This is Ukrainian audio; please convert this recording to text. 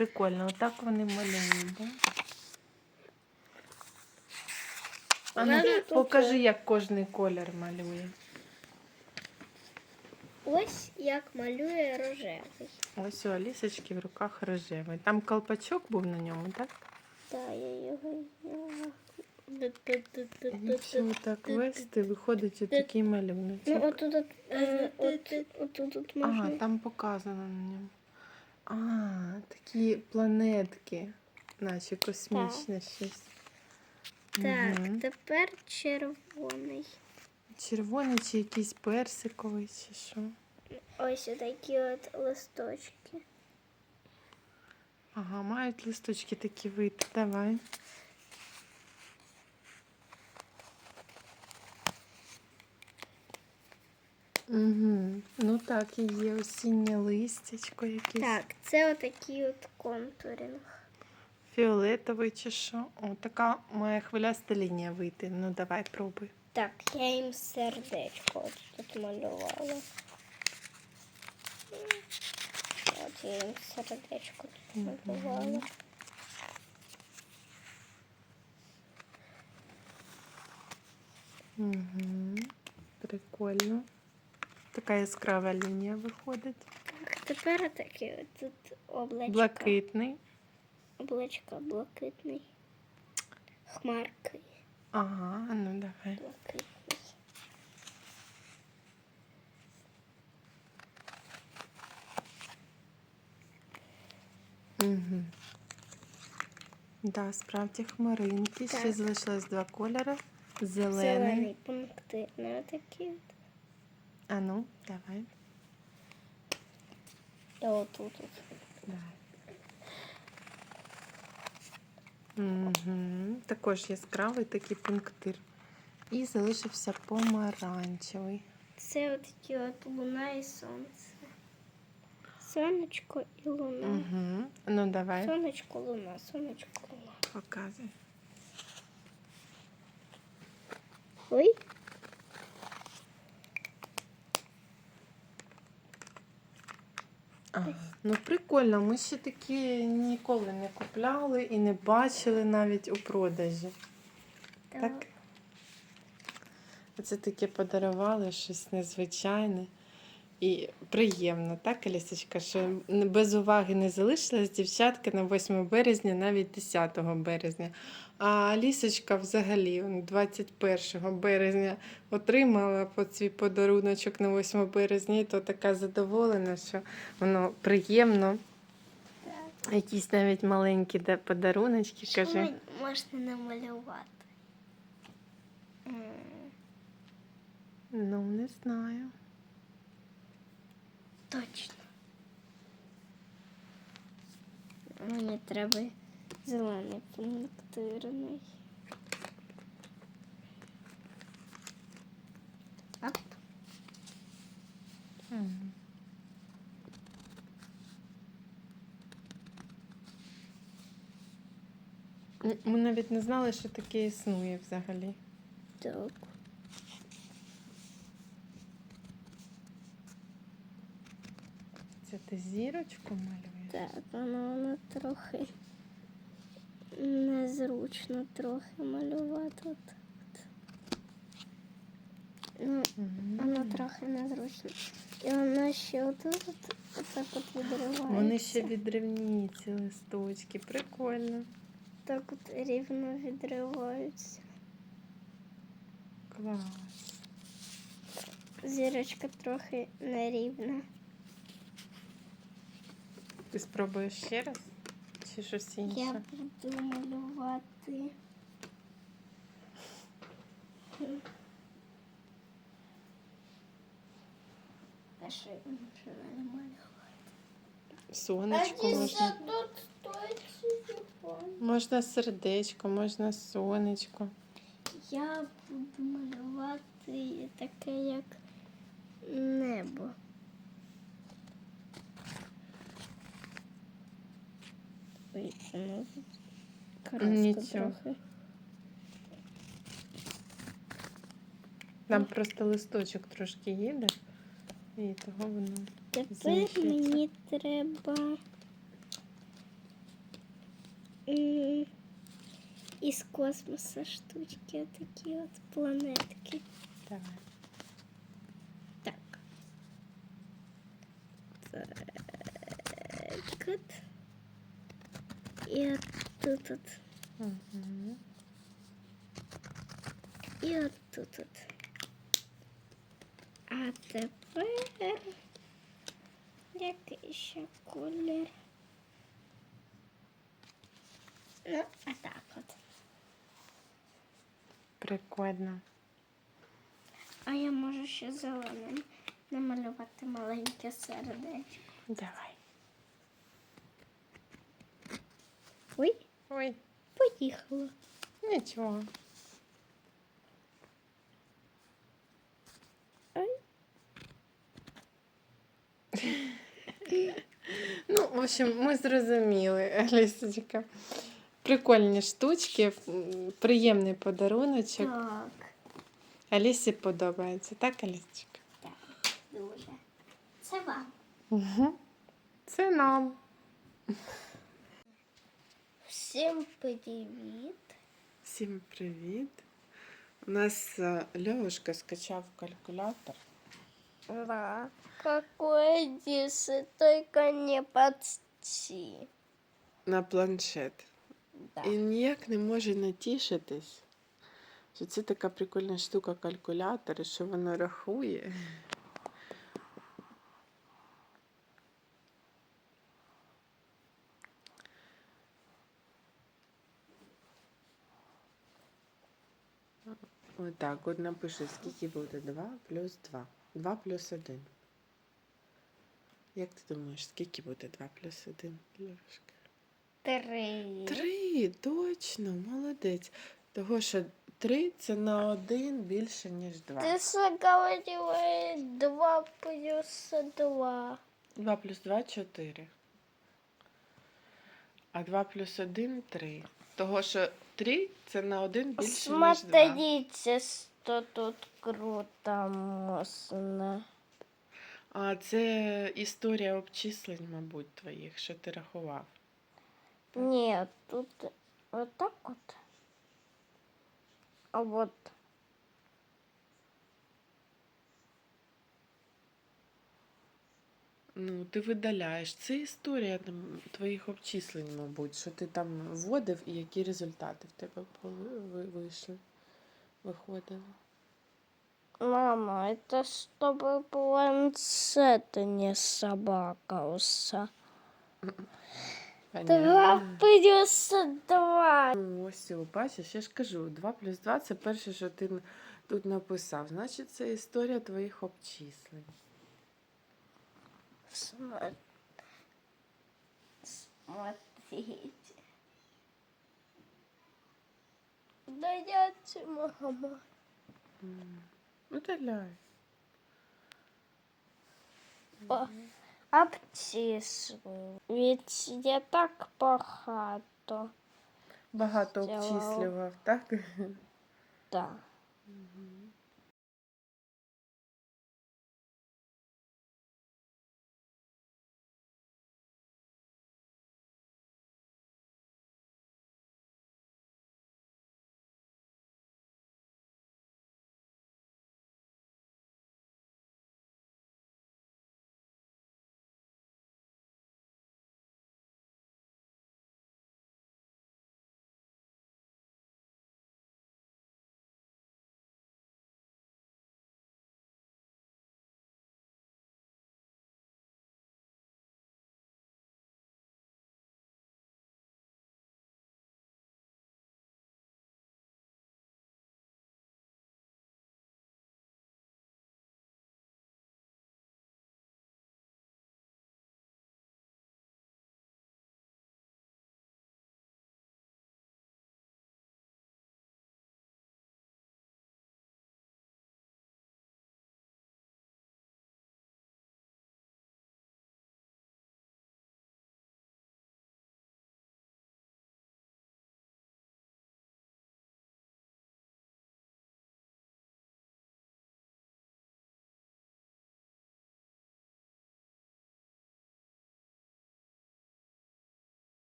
прикольно. Отак вони малюють, да? А ну, Мене тут покажи, як кожний колір малює. Ось як малює рожевий. Ось у Алісочки в руках рожевий. Там колпачок був на ньому, так? Так, я його. Якщо так вести, виходить отакий малюнок. Ну, отут, от, е, от, отут, от можна. Ага, там показано на ньому. А, такі планетки, наче космічне щось. Так, Мгм. тепер червоний. Червоний чи якийсь персиковий, чи що. Ось такі от листочки. Ага, мають листочки такі вийти. Давай. Угу. Ну так, і є осіннє листячко якесь. Так, це отакий от контуринг. Фіолетовий чи що. О, така має хвиляста лінія вийти. Ну давай пробуй. Так, я їм сердечко от тут малювала. От я їм сердечко тут малювала. Угу. Прикольно. Така яскрава лінія виходить. Так, тепер такі от тут облачка. Блакитний. Облачка блакитний. Хмарки Ага, ну давай. блакитний. Угу. Да, справді хмаринки. Ще залишилось два кольори. Зелений. Зелений пунктирний отакий. от. А ну, давай. І отут. от. Давай. Угу. Також яскравий такий пунктир. І залишився помаранчевий. Це отакі от луна і сонце. Сонечко і луна. Угу. Ну давай, Сонечко, луна, сонечко, луна. показуй. Ой, Ага. Ну прикольно, ми ще такі ніколи не купляли і не бачили навіть у продажі. Так? Оце таке подарували, щось незвичайне і приємно, так, Алісочка, що без уваги не залишилась дівчатка на 8 березня, навіть 10 березня. А Алісочка взагалі 21 березня отримала по свій подаруночок на 8 березня, і то така задоволена, що воно приємно. Якісь навіть маленькі де подаруночки, Що мені можна намалювати? Ну, не знаю. Точно. Мені треба зелений пунктирний. Оп. Ми навіть не знали, що таке існує взагалі. Так. Ти зірочку малюєш? Так, воно, воно трохи незручно трохи малювати. От. Ну, воно трохи незручно. І воно ще отут от, отак от відривається. Вони ще відривні ці листочки. Прикольно. Так от рівно відриваються. Клас. Зірочка трохи нерівна. Ти спробуєш ще раз? Чи щось інше? Я буду малювати. А що що малювати? Сонечко можна. Можна сердечко, можна сонечко. Я буду малювати таке, як небо. Ой, краска Нічого. трохи. Там просто листочок трошки їде, і того воно. Тепер мені треба м, із космоса штучки, такі от планетки. Так. Так. От. І от тут от. Угу. І от тут от. А тепер який ще колір? Ну, а так от. Прикольно. А я можу ще зеленим намалювати маленьке сердечко. Давай. Ой, Ой, поїхала. нічого. Ой. Ну, в общем, ми зрозуміли, Алісочка. Прикольні штучки, приємний подаруночок. Так, Алісі подобається, так, Алісочка? Так, дуже. Це вам. Угу. Це нам. Всім привіт. Всім привіт. У нас е, Льовушка скачав калькулятор. Да. Какой дисы, только не подсти. на планшет. Да. І ніяк не може натішитись, що це така прикольна штука калькулятор, що воно рахує. Отак, от напиши, скільки буде 2 плюс 2. 2 плюс 1. Як ти думаєш, скільки буде 2 плюс 1, Льошка? Три. Три, точно, молодець. Того, що три це на один більше, ніж два. Ты говорила два плюс два. Два плюс два чотири. А два плюс один три. Того, що три це на один більше, ніж два. Смотрите, что тут круто можно. А це історія обчислень, мабуть, твоїх, що ти рахував. Нет, тут вот так вот. А вот Ну, ти видаляєш. Це історія там, твоїх обчислень, мабуть, що ти там вводив і які результати в тебе вийшли, виходили. Мама, это чтобы планшет, а не собакался. Два плюс два. Ну, ось бачиш, я ж кажу, 2 плюс 2 це перше, що ти тут написав. Значить, це історія твоїх обчислень. Смо- Смотрите. Да я те, мама. Видаляй. О, Обчислю. Ведь я так багато. Багато обчислював, так? Да. Мгм.